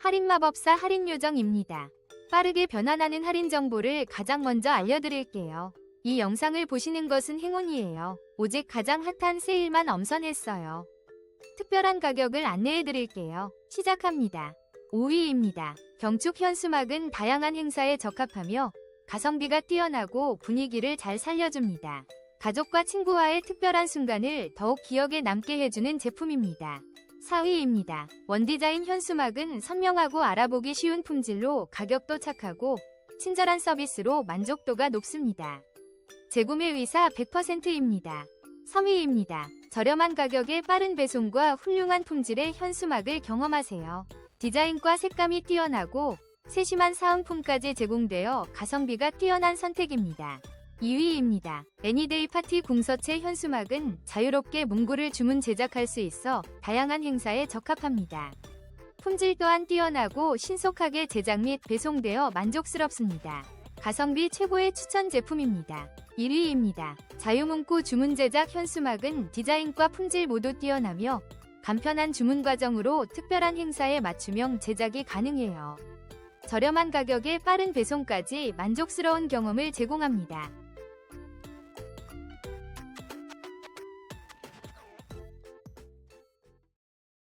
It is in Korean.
할인마법사 할인요정입니다. 빠르게 변환하는 할인 정보를 가장 먼저 알려드릴게요. 이 영상을 보시는 것은 행운이에요. 오직 가장 핫한 세일만 엄선했어요. 특별한 가격을 안내해드릴게요. 시작합니다. 5위입니다. 경축 현수막은 다양한 행사에 적합하며 가성비가 뛰어나고 분위기를 잘 살려줍니다. 가족과 친구와의 특별한 순간을 더욱 기억에 남게 해주는 제품입니다. 4위입니다. 원디자인 현수막은 선명하고 알아보기 쉬운 품질로 가격도 착하고 친절한 서비스로 만족도가 높습니다. 재구매 의사 100%입니다. 3위입니다. 저렴한 가격에 빠른 배송과 훌륭한 품질의 현수막을 경험하세요. 디자인과 색감이 뛰어나고 세심한 사은품까지 제공되어 가성비가 뛰어난 선택입니다. 2위입니다. 애니데이 파티 궁서체 현수막은 자유롭게 문구를 주문 제작할 수 있어 다양한 행사에 적합합니다. 품질 또한 뛰어나고 신속하게 제작 및 배송되어 만족스럽습니다. 가성비 최고의 추천 제품입니다. 1위입니다. 자유문구 주문 제작 현수막은 디자인과 품질 모두 뛰어나며 간편한 주문 과정으로 특별한 행사에 맞춤형 제작이 가능해요. 저렴한 가격에 빠른 배송까지 만족스러운 경험을 제공합니다.